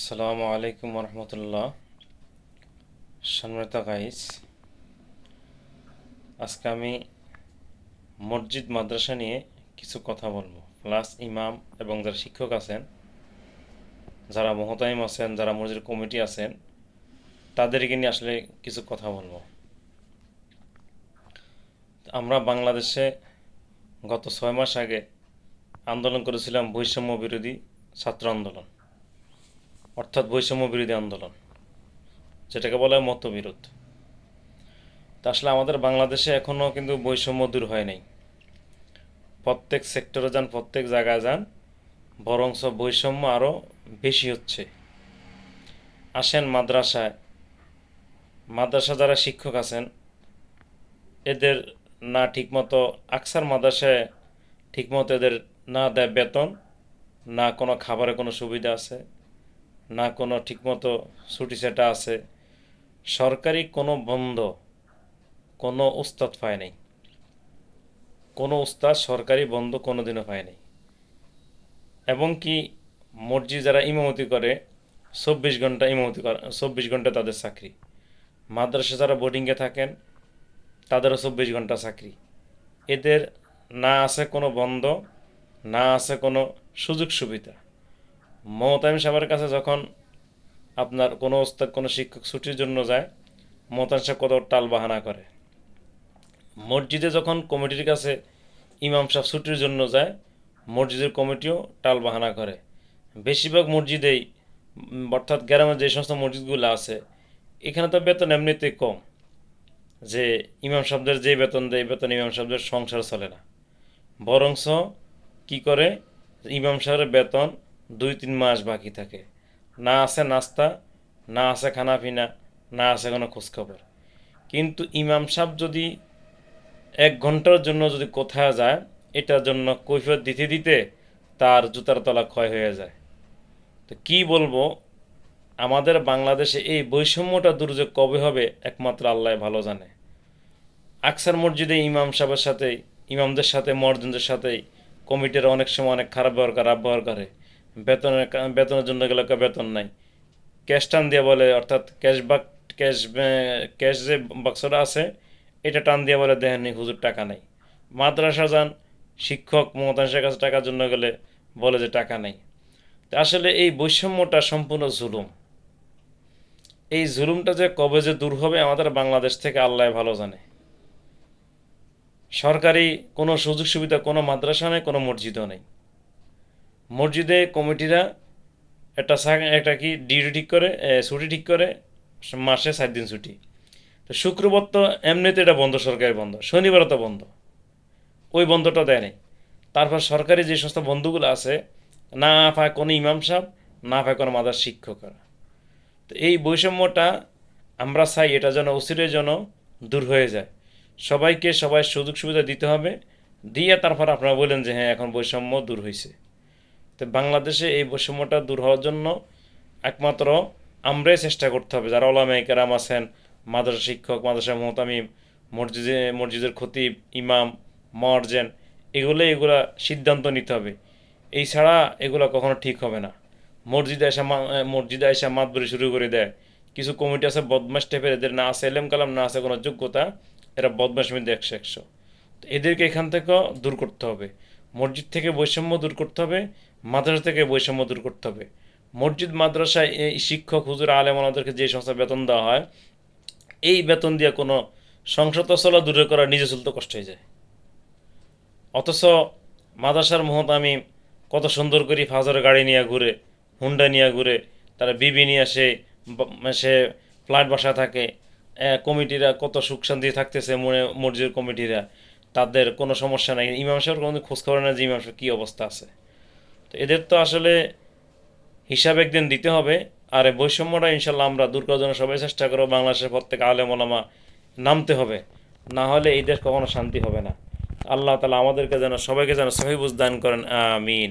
আসসালামু আলাইকুম রহমতুল্লাহ সম্মানিত গাইস, আজকে আমি মসজিদ মাদ্রাসা নিয়ে কিছু কথা বলব। প্লাস ইমাম এবং যারা শিক্ষক আছেন, যারা মহতাইম আছেন, যারা মসজিদ কমিটি আছেন, তাদেরকে নিয়ে আসলে কিছু কথা বলব। আমরা বাংলাদেশে গত ছয় মাস আগে আন্দোলন করেছিলাম বৈষম্য বিরোধী ছাত্র আন্দোলন। অর্থাৎ বৈষম্য বিরোধী আন্দোলন, যেটাকে বলা হয় মতবিরোধ। তা আসলে আমাদের বাংলাদেশে এখনও কিন্তু বৈষম্য দূর হয় নাই। প্রত্যেক সেক্টরে যান, প্রত্যেক জায়গায় যান বরংস বৈষম্য আরও বেশি হচ্ছে। আসেন মাদ্রাসায়। মাদ্রাসা যারা শিক্ষক আছেন, এদের না ঠিকমতো, আকসার মাদ্রাসায় ঠিকমতো এদের না দেয় বেতন, না কোনো খাবারের কোনো সুবিধা আছে। না কোনো ঠিকমতো ছুটি সেটা আছে, সরকারি কোনো বন্ধ, কোনো উস্তাদ পায় নাই। কোনো উস্তাদ সরকারি বন্ধ কোনো দিনও পায় নাই। এবং কি মসজিদ যারা ইমামতি করে, চব্বিশ ঘণ্টা ইমামতি করে, চব্বিশ ঘণ্টা তাদের চাকরি। মাদ্রাসা যারা বোর্ডিংয়ে থাকেন, তাদেরও চব্বিশ ঘণ্টা চাকরি। এদের না আছে কোনো বন্ধ, না আছে কোনো সুযোগ সুবিধা। মমতাইম সাহেবের কাছে যখন আপনার কোনো ওস্তাদ, কোনো শিক্ষক ছুটির জন্য যায় মমতাইম সাহেব কত টাল বাহানা করে। মসজিদে যখন কমিটির কাছে ইমাম সাহেব ছুটির জন্য যায়, মসজিদের কমিটিও টাল বাহানা করে। বেশিরভাগ মসজিদেই অর্থাৎ গ্রামের যে সমস্ত মসজিদগুলো আছে, এখানে তো বেতন এমনিতে কম, যে ইমাম সাহেবদের যে বেতন দেয় বেতন ইমাম সাহেবদের সংসার চলে না। বরংস কি করে, ইমাম সাহেবের বেতন দুই তিন মাস বাকি থাকে। না আছে নাস্তা, না আছে খানাপিনা, না আছে কোনো খোঁজখবর। কিন্তু ইমাম সাহেব যদি এক ঘণ্টার জন্য যদি কোথায় যায়, এটার জন্য কৈফিয়ত দিতে দিতে তার জুতার তলা ক্ষয় হয়ে যায়। তো কি বলব, আমাদের বাংলাদেশে এই বৈষম্যটা দুর্যোগ কবে হবে, একমাত্র আল্লাহ ভালো জানে। আকসার মসজিদে ইমাম সাহেবের সাথে, ইমামদের সাথে মর্জনদের সাথেই কমিটির অনেক সময় অনেক খারাপ ব্যবহার ব্যবহার করে। বেতনের বেতনের জন্য গেলে বেতন নাই। ক্যাশ টান দিয়ে বলে, অর্থাৎ ক্যাশ বাক, ক্যাশ ক্যাশ যে বাক্সটা আছে, এটা টান দিয়ে বলে দেখেননি হুজুর টাকা নাই। মাদ্রাসা যান, শিক্ষক মমতাংশের কাছে টাকার জন্য গেলে বলে যে টাকা নেই। তা আসলে এই বৈষম্যটা সম্পূর্ণ জুলুম। এই জুলুমটা যে কবে যে দূর হবে, আমাদের বাংলাদেশ থেকে আল্লাহ ভালো জানে। সরকারি কোনো সুযোগ সুবিধা কোনো মাদ্রাসা নেই, কোনো মসজিদও নেই। মসজিদে কমিটিরা একটা একটা কি ডিউটি ঠিক করে ছুটি ঠিক করে, মাসে সাত দিন ছুটি। তো শুক্রবার তো এমনিতে এটা বন্ধ, সরকারি বন্ধ, শনিবারও তো বন্ধ। ওই বন্ধটা দেয় তারপর সরকারি যে সমস্ত বন্ধুগুলো আছে, না পায় কোনো ইমাম সাহেব, না পায় কোনো মাদার শিক্ষকরা। তো এই বৈষম্যটা আমরা চাই এটা যেন অচিরের যেন দূর হয়ে যায়। সবাইকে সবাই সুযোগ সুবিধা দিতে হবে। দিয়ে তারপর আপনারা বলেন যে হ্যাঁ এখন বৈষম্য দূর হয়েছে তো বাংলাদেশে এই বৈষম্যটা দূর হওয়ার জন্য একমাত্র আমরাই চেষ্টা করতে হবে। যারা ওলামাই কেরাম আছেন মাদ্রাসা শিক্ষক মাদ্রাসা মোহতামিম মসজিদে মসজিদের খতিব ইমাম মর্জেন এগুলো এগুলা সিদ্ধান্ত নিতে হবে। এই ছাড়া এগুলো কখনো ঠিক হবে না। মসজিদে এ, মসজিদে এসে মাতবরি শুরু করে দেয়। কিছু কমিটি আছে বদমাস টাইপের এদের না আছে এলেম কালাম না আছে কোনো যোগ্যতা এরা বদমাস মিলতে একশো একশো। তো এদেরকে এখান থেকেও দূর করতে হবে। মসজিদ থেকে বৈষম্য দূর করতে হবে। মাদ্রাসা থেকে বৈষম্য দূর করতে হবে। মসজিদ, মাদ্রাসায় এই শিক্ষক, হুজুর, আলেম ওনাদেরকে যে সমস্ত বেতন দেওয়া হয়, এই বেতন দিয়ে কোনো সংসদ চলা দূরে করা নিজে চলতে কষ্ট হয়ে যায়। অথচ মাদ্রাসার মহত আমি কত সুন্দর করে ফাজারের গাড়ি নিয়ে ঘুরে, হুন্ডা নিয়ে ঘুরে, তারা বিবি নিয়ে সে ব- সে ফ্ল্যাট বাসা থাকে কমিটিরা কত সুখ শান্তি থাকতেছে মনে, মসজিদের কমিটিরা, তাদের কোনো সমস্যা নাই। ইমাম সাহেবের কোনো খোঁজ খবর না যে ইমাম সাহেব কী অবস্থা আছে। তো এদের তো আসলে হিসাব একদিন দিতে হবে, আর এই বৈষম্যটা ইনশাল্লাহ আমরা দূর করার জন্য সবাই চেষ্টা করব বাংলাদেশের প্রত্যেক আলেম ওলামা নামতে হবে। না হলে এই দেশ কখনো শান্তি হবে না। আল্লাহ তালা আমাদেরকে যেন, সবাইকে যেন সহিবুজ দান করেন, আমিন।